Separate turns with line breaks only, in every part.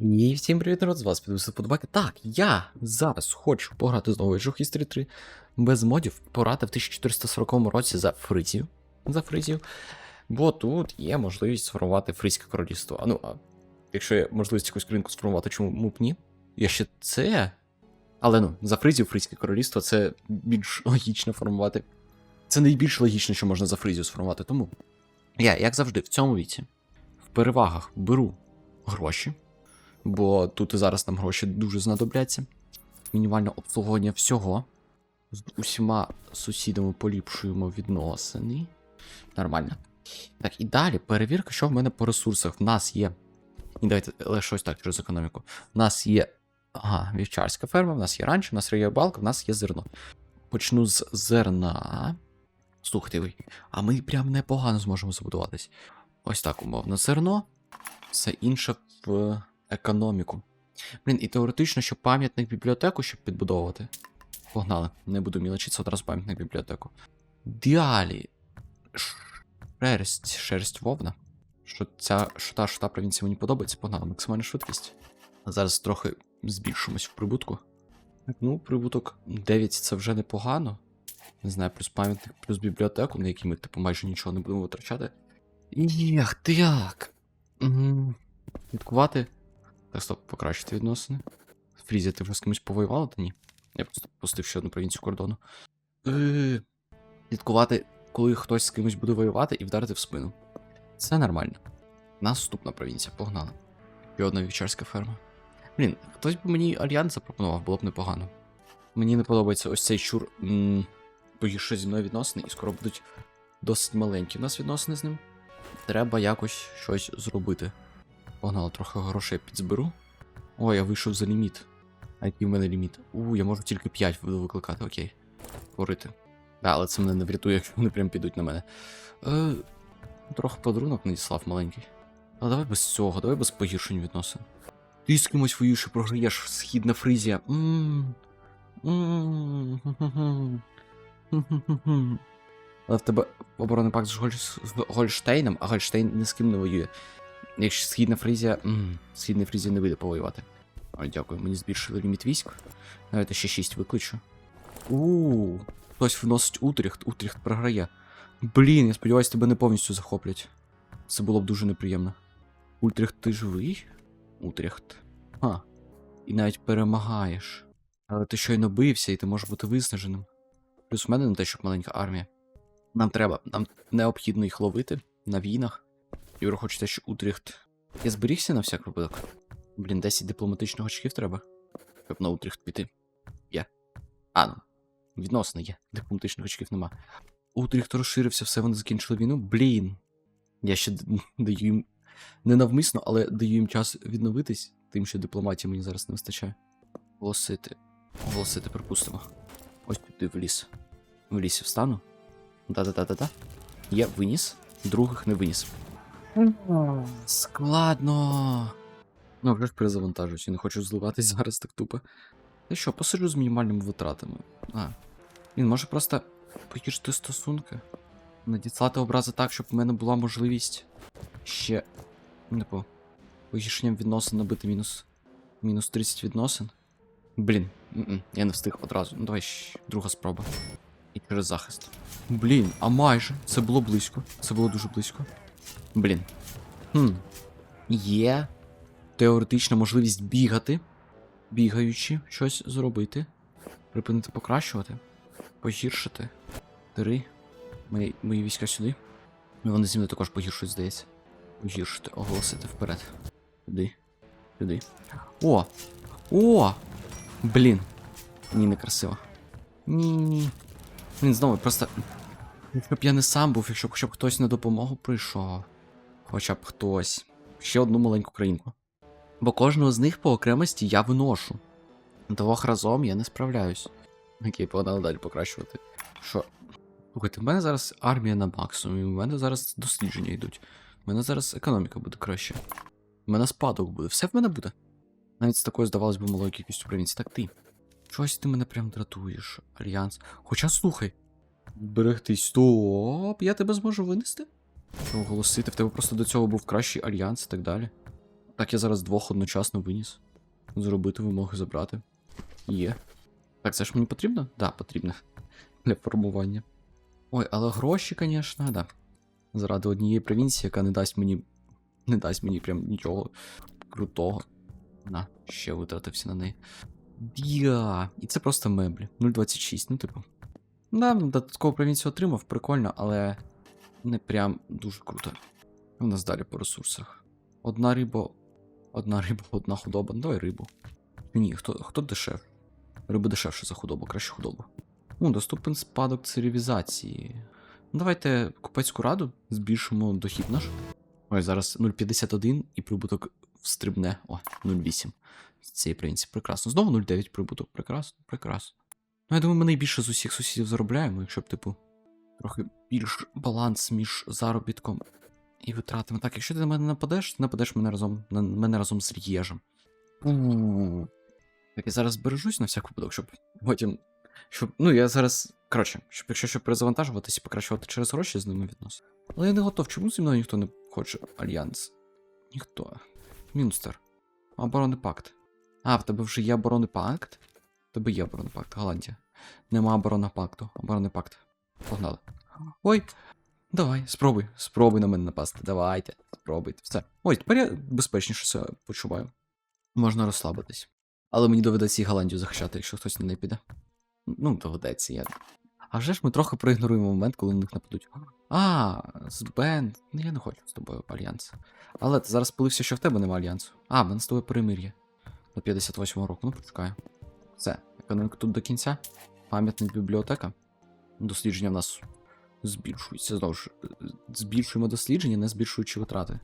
І всім привіт, народ, з вас підписав подобаки. Так, я зараз хочу пограти знову Age History 3 без модів, пограти в 1440 році за Фризію. За Фризію. Бо тут є можливість сформувати Фризьке королівство. А ну, а якщо є можливість якусь країнку сформувати, чому б ні? Я ще це. Але ну, за Фризію Фризьке королівство це більш логічно формувати. Це найбільш логічно, що можна за Фризію сформувати. Тому я, як завжди, в цьому віці в перевагах беру гроші бо тут і зараз нам гроші дуже знадобляться. Мінімальне обслуговування всього. З усіма сусідами поліпшуємо відносини. Нормально. Так, і далі перевірка, що в мене по ресурсах. В нас є. І давайте лише ось так через економіку. В нас є. Ага, вівчарська ферма, в нас є ранч, в нас є рибалка, в нас є зерно. Почну з зерна. Слухайте ви, а ми прям непогано зможемо забудуватись. Ось так умовно зерно. Все інше в економіку. Блін, і теоретично, щоб пам'ятник бібліотеку, щоб підбудовувати. Погнали, не буду мілочитися, одразу пам'ятник бібліотеку. Далі. Шерсть, шерсть вовна. Що ця що та, що та провінція мені подобається, погнали, максимальна швидкість. Зараз трохи збільшимось в прибутку. Ну, прибуток 9 це вже непогано. Не знаю, плюс пам'ятник, плюс бібліотеку, на якій ми, типу, майже нічого не будемо витрачати. Єх, так. М, Відкувати. Так, стоп, покращити відносини. Фрізія, ти вже з кимось повоювала, та ні? Я просто пустив ще одну провінцію кордону. Е, Слідкувати, коли хтось з кимось буде воювати і вдарити в спину. Це нормально. Наступна провінція, погнали. І одна вівчарська ферма. Блін, хтось би мені альянс запропонував, було б непогано. Мені не подобається ось цей чур. м, Погіршує зі мною відносини, і скоро будуть досить маленькі у нас відносини з ним. Треба якось щось зробити. Погнали, трохи грошей підзберу. О, я вийшов за ліміт. А який в мене ліміт? У, я можу тільки 5 буду викликати, окей. Творити. Да, але це мене не врятує, якщо вони прям підуть на мене. Е, трохи подарунок надіслав маленький. Але давай без цього, давай без погіршень відносин. Ти з кимось воюєш і програєш східна Фризія. Але в тебе оборонний пакт з, з Гольштейном, а Гольштейн ні з ким не воює. Якщо східна Фризія. М, Східна Фризія не вийде повоювати. Ой, дякую, мені збільшили ліміт військ. Давайте ще 6 викличу. У, хтось вносить Утріхт, Утріхт програє. Блін, я сподіваюся, тебе не повністю захоплять. Це було б дуже неприємно. Утріхт, ти живий? Утріхт. А. І навіть перемагаєш. Але ти щойно бився, і ти можеш бути виснаженим. Плюс в мене не те, щоб маленька армія. Нам треба, нам необхідно їх ловити на війнах. Враховуючи те, що Утріхт. Я зберігся на всяк випадок. Блін, 10 дипломатичних очків треба. Щоб на Утріхт піти. Є. А, ну. Відносно є. Дипломатичних очків нема. Утріхт розширився, все, вони закінчили війну. Блін. Я ще даю їм. Не навмисно, але даю їм час відновитись, тим, що дипломатії мені зараз не вистачає. Оголосити. Оголосити, припустимо. Ось туди в ліс. В лісі встану. Да-да-да-да-да. Є, виніс. Других не виніс. Складно. Ну, вже ж перезавантажуюсь, я не хочу зливатись зараз так тупо. Та що, посиджу з мінімальними витратами. А. Він може просто погіршити стосунки. Надіслати образи так, щоб в мене була можливість ще. Не по. Погіршенням відносин набити мінус. Мінус 30 відносин. Блін, м-м, я не встиг одразу. Ну давай ще друга спроба. І через захист. Блін, а майже. Це було близько. Це було дуже близько. Блін. Хм. Є теоретична можливість бігати, бігаючи, щось зробити. Припинити покращувати. Погіршити. Три. Мої, мої війська сюди. Ну, вони зі мною також погіршують, здається. Погіршити, оголосити вперед. Сюди. Сюди. О! О! Блін. Ні, не красиво. Ні-ні. Блін, знову просто. Якщо б я не сам був, якщо б хтось на допомогу прийшов. Хоча б хтось. Ще одну маленьку країнку. Бо кожного з них по окремості я виношу. Двох разом я не справляюсь. Окей, погнали далі покращувати. Що? Слухайте, в мене зараз армія на максимумі, у мене зараз дослідження йдуть. У мене зараз економіка буде краще. У мене спадок буде. Все в мене буде. Навіть з такою, здавалось би, малою кількістю провінцій. Так ти. Чогось ти мене прям дратуєш, Альянс. Хоча слухай. Берегтись. Стоп, я тебе зможу винести? Оголосити, в тебе просто до цього був кращий альянс і так далі. Так, я зараз двох одночасно виніс. Зробити вимоги забрати. Є. Так, це ж мені потрібно? Так, да, потрібно. Для формування. Ой, але гроші, звісно, да. Заради однієї провінції, яка не дасть мені. Не дасть мені прям нічого крутого. На, ще витратився на неї. Бія. І це просто меблі. 0,26, ну типу. Да, додаткову провінцію отримав, прикольно, але не прям дуже круто. У нас далі по ресурсах. Одна риба. Одна риба, одна худоба. Ну, Давай рибу. Ні, хто, хто дешев? Риба дешевше за худобу, краще худобу. Ну, доступен спадок цивілізації. Ну, давайте купецьку раду збільшимо дохід наш. Ой, зараз 0,51 і прибуток встрибне. О, 0,8. З цієї провінції. Прекрасно. Знову 0,9 прибуток. Прекрасно, прекрасно. Ну, я думаю, ми найбільше з усіх сусідів заробляємо, якщо б, типу, трохи більш баланс між заробітком і витратами. Так, якщо ти на мене нападеш, ти нападеш мене разом, на мене разом з Р'єжем. Так, я зараз бережусь на всяк випадок, щоб потім. Щоб. Ну, я зараз. Коротше, щоб якщо щоб перезавантажуватись і покращувати через гроші з ними відносини. Але я не готов. Чому зі мною ніхто не хоче альянс? Ніхто. Мюнстер. Оборонний пакт. А, в тебе вже є оборонний пакт? Тебе є оборонний пакт, Голландія. Нема оборонного пакту. Оборонний пакт. Погнали. Ой. Давай, спробуй. Спробуй на мене напасти. Давайте. Спробуйте. Все. Ой, тепер я безпечніше себе почуваю. Можна розслабитись. Але мені доведеться і Голландію захищати, якщо хтось на неї піде. Ну, доведеться, я. А вже ж ми трохи проігноруємо момент, коли на них нападуть. А, з Бен. Ну я не хочу з тобою альянс. Але ти зараз спалився, що в тебе немає альянсу. А, в мене з тобою перемир'я. До 58-го року. Ну, почекаю. Все, економіка тут до кінця. Пам'ятник бібліотека. Дослідження в нас збільшується. Знову ж, збільшуємо дослідження, не збільшуючи витрати.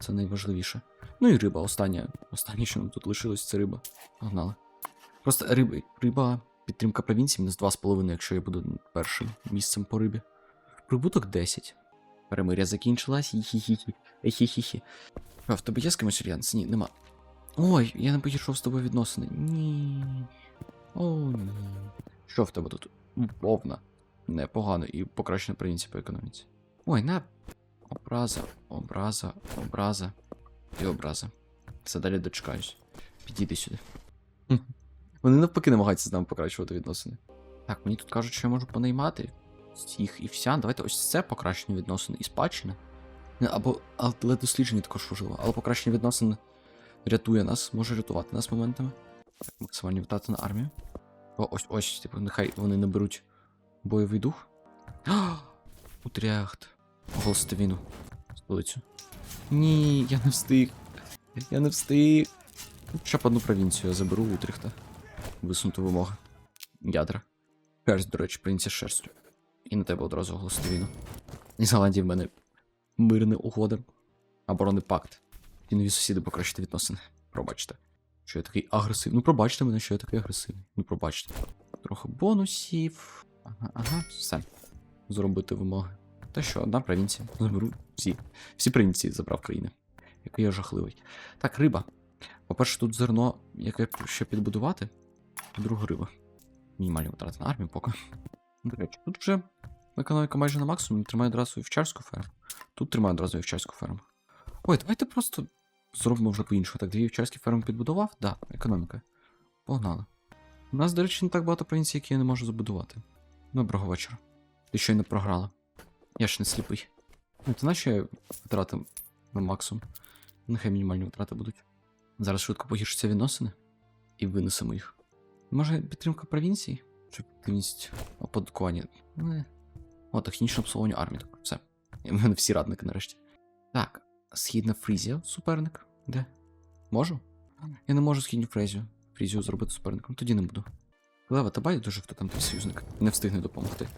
Це найважливіше. Ну і риба, остання. Останнє, що нам тут лишилось, це риба. Погнали. Просто риба, риба, підтримка провінції мінус 2,5, якщо я буду першим місцем по рибі. Прибуток 10. Перемиря закінчилась. Хі-хі-хі. А, в тебе є з кимось альянс? Ні, нема. Ой, я не пішов з тобою відносини. Ні. О, ні. Що в тебе тут? Повна. Непогано і покращена провінція по економіці. Ой, на. Образа, образа, образа і образа. Все далі дочекаюсь. Підійди сюди. Вони навпаки намагаються з нами покращувати відносини. Так, мені тут кажуть, що я можу понаймати всіх і вся. Давайте ось це покращення відносин і спадщина. Або але дослідження також важливо. Але покращення відносин рятує нас, може рятувати нас моментами. Максимальні втрати на армію. О, ось ось, типу, нехай вони наберуть бойовий дух. Утряхт. Голстовіну. Столицю. Ні, я не встиг. Я не встиг. Хоча б одну провінцію я заберу Утріхта. Висунути вимоги. Ядра. Шерсть, до речі, провінція шерстю. І на тебе одразу голостовіну. І з Голландії в мене мирна угода. Оборонний пакт. І нові сусіди покращити відносини. Пробачте. Що я такий агресивний. Ну пробачте мене, що я такий агресивний. Ну пробачте. Трохи бонусів. Ага, ага, все. Зробити вимоги. Та що, одна провінція. Заберу всі. Всі провінції забрав країни. Який я жахливий. Так, риба. По-перше, тут зерно, яке ще підбудувати. По-друге, риба. Мінімальні витрати на армію поки. До речі, тут вже економіка майже на максимумі, тримаю одразу вівчарську ферму. Тут тримаю одразу вівчарську ферму. Ой, давайте просто зробимо вже по-іншому. Так, дві вівчарські ферми підбудував? Да, економіка. Погнали. У нас, до речі, не так багато провінцій, які я не можу забудувати. Доброго вечора. Ти щойно програла. Я ж не сліпий. Ну, ти знаєш, витратив на максимум. Нехай мінімальні витрати будуть. Зараз швидко погіршаться відносини і винесемо їх. Може, підтримка провінції? Чи активність оподаткування? Не. О, технічне обслуговування армії. Так, все. В мене всі радники нарешті. Так, східна Фрізія, суперник. Де? Можу? Я не можу східню Фрезію. Фрізію зробити суперником, тоді не буду. Лева, та байдуже, хто там твій союзник. Не встигне допомогти.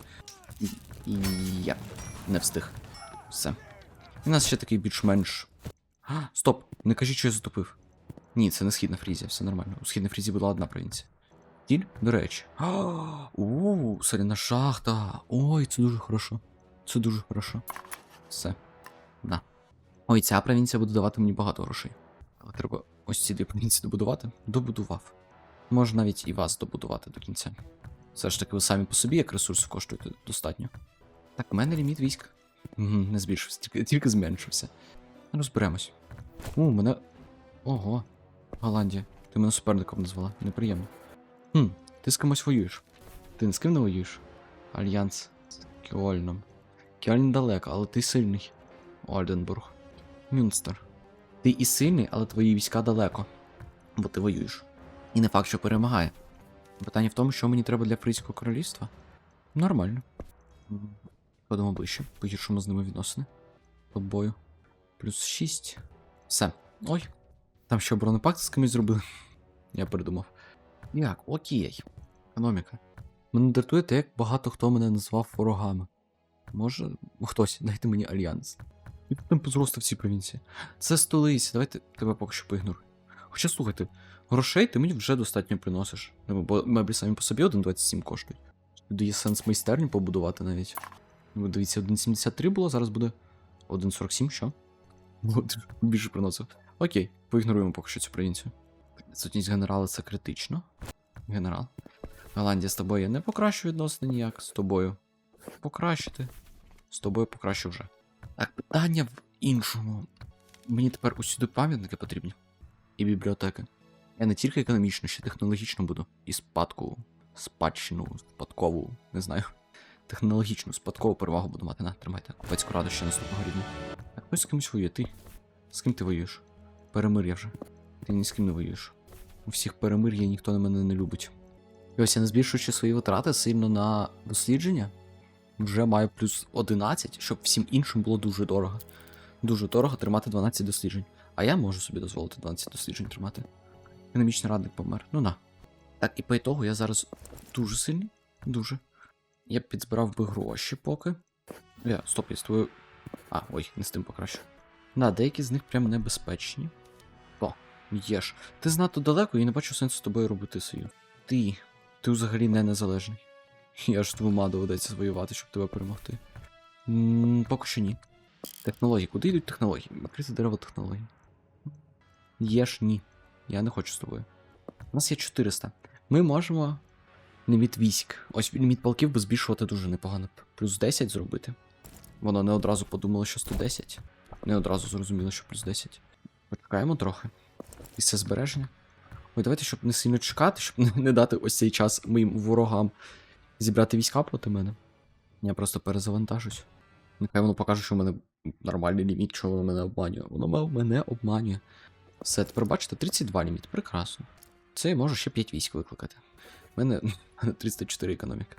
І, і я не встиг. Все. У нас ще такий більш-менш. Стоп! Не кажіть, що я затопив. Ні, це не східна Фрізія, все нормально. У східній Фрізії була одна провінція. Тіль, до речі. У, соляна шахта. Ой, це дуже хорошо. Це дуже хорошо. Все. Да. Ой, ця провінція буде давати мені багато грошей. Але треба ось ці дві провінції добудувати. Добудував. Може навіть і вас добудувати до кінця. Все ж таки, ви самі по собі, як ресурси коштуєте достатньо. Так, у мене ліміт військ. Не збільшився, тільки, тільки зменшився. Розберемось. У, мене Ого. Голландія. Ти мене суперником назвала. Неприємно. Хм, ти з кимось воюєш. Ти не з ким не воюєш? Альянс з Кьольном. Кьольн далеко, але ти сильний. Ольденбург. Мюнстер. Ти і сильний, але твої війська далеко. Бо ти воюєш. І не факт, що перемагає. Питання в тому, що мені треба для Фрійського королівства. Нормально. Ходимо ближче, погіршимо з ними відносини. По бою. Плюс 6. Все. Ой. Там ще бронепакт з кимось зробили. Я передумав. Як? Окей. Економіка. Мене дратує те, як багато хто мене назвав ворогами. Може, хтось, дайте мені альянс. І там зросте в цій провінції. Це столиця, давайте тебе поки що поігнорую. Хоча слухайте, грошей ти мені вже достатньо приносиш. Ну, бо меблі самі по собі 1,27 коштують. Туди є сенс майстерню побудувати навіть. Ну, дивіться, 1,73 було, зараз буде 1,47, що? От, більше приносив. Окей, поігноруємо поки що цю провінцію. Відсутність генерала це критично. Генерал. Голландія з тобою я не покращу відносини ніяк з тобою. Покращити. З тобою покращу вже. Так, питання в іншому. Мені тепер усюди пам'ятники потрібні. І бібліотеки. Я не тільки економічно, ще технологічно буду. І спадку, спадщину, спадкову, не знаю. Технологічну, спадкову перевагу буду мати. На, тримайте. Купецьку раду ще наступного рівня. Так, хтось з кимось воює, ти. З ким ти воюєш? Перемир'я вже. Ти ні з ким не воюєш. У всіх перемир'я ніхто на мене не любить. І ось я не збільшуючи свої витрати сильно на дослідження. Вже маю плюс 11, щоб всім іншим було дуже дорого. Дуже дорого тримати 12 досліджень. А я можу собі дозволити 12 досліджень тримати. Економічний радник помер. Ну на. Так, і по ітогу я зараз дуже сильний. Дуже. Я б підзбирав би гроші поки. Я, стоп, я з твою. А, ой, не з тим покраще. На, деякі з них прям небезпечні. О, єш. Ти знато далеко і не бачу сенсу з тобою робити союз. Ти. Ти взагалі не незалежний. Я ж двома доведеться воювати, щоб тебе перемогти. м поки що ні. Технології. Куди йдуть технології? Відкрити дерево технологій. Є ж ні. Я не хочу з тобою. У нас є 400. Ми можемо ліміт військ. Ось ліміт полків би збільшувати дуже непогано. Плюс 10 зробити. Воно не одразу подумало, що 110. Не одразу зрозуміло, що плюс 10. Почекаємо трохи. Після збереження. Ой, давайте, щоб не сильно чекати, щоб не дати ось цей час моїм ворогам зібрати війська проти мене. Я просто перезавантажусь. Нехай воно покаже, що в мене нормальний ліміт, що воно мене обманює. Воно мене обманює. Все, тепер бачите, 32 ліміт, прекрасно. Це я можу ще 5 військ викликати. У мене 304 економіка.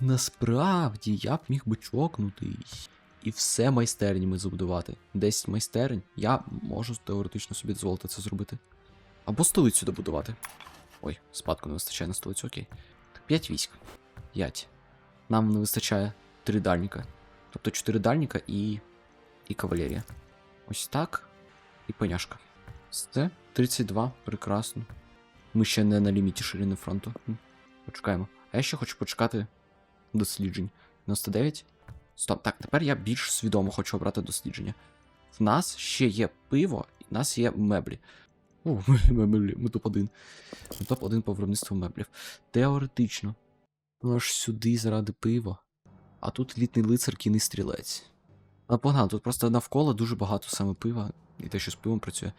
Насправді я б міг би чокнутись. І все майстернями забудувати. 10 майстерень. Я можу теоретично собі дозволити це зробити. Або столицю добудувати. Ой, спадку не вистачає на столицю, окей. Так, 5 військ. 5. Нам не вистачає 3 дальніка. Тобто 4 дальніка і. і кавалерія. Ось так. І поняшка. Це 32, прекрасно. Ми ще не на ліміті ширини фронту. Почекаємо. А я ще хочу почекати досліджень. 99. Стоп, так, тепер я більш свідомо хочу обрати дослідження. В нас ще є пиво, і в нас є меблі. О, ми, меблі, ми топ-1. Ми топ-1 по виробництву меблів. Теоретично. Ну аж сюди заради пива. А тут літний лицар, кінний стрілець. Але погнали, тут просто навколо дуже багато саме пива, і те, що з пивом працює.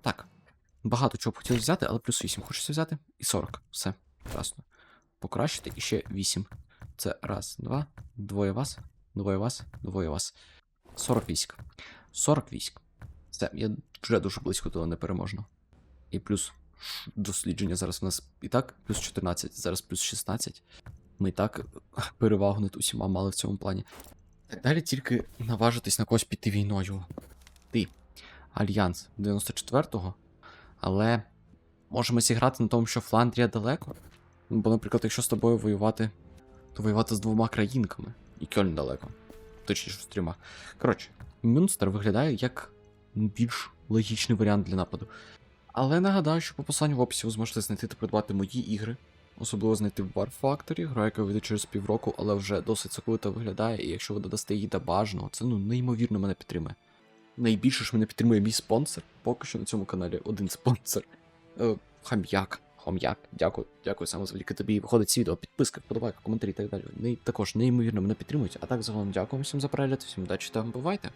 Так. Багато чого б хотілося взяти, але плюс 8 хочеться взяти. І 40. Все, красно. Покращити і ще 8. Це раз, два, двоє вас, двоє вас, двоє вас. 40 військ. 40 військ. Все, я вже дуже близько до непереможного. І плюс дослідження зараз у нас і так плюс 14, зараз плюс 16. Ми так перевагу над усіма мали в цьому плані. Так далі тільки наважитись на когось піти війною. Ти. Альянс 94-го. Але можемо зіграти на тому, що Фландрія далеко. Ну, Бо, наприклад, якщо з тобою воювати, то воювати з двома країнками. І Кьольн далеко. Точніше, з трьома. Коротше, Мюнстер виглядає як більш логічний варіант для нападу. Але нагадаю, що по посиланню в описі ви зможете знайти та придбати мої ігри. Особливо знайти в War Factory, гра, яка вийде через півроку, але вже досить соковито виглядає, і якщо ви додасте її до бажаного, це ну неймовірно мене підтримує. Найбільше ж мене підтримує мій спонсор. Поки що на цьому каналі один спонсор. Е, Хам'як. Хом'як. Дякую, дякую саме завдяки тобі. Виходить ці відео, підписка, вподобайка, коментарі і так далі. Вони також неймовірно мене підтримують. А так загалом дякую всім за перегляд, всім удачі та бувайте.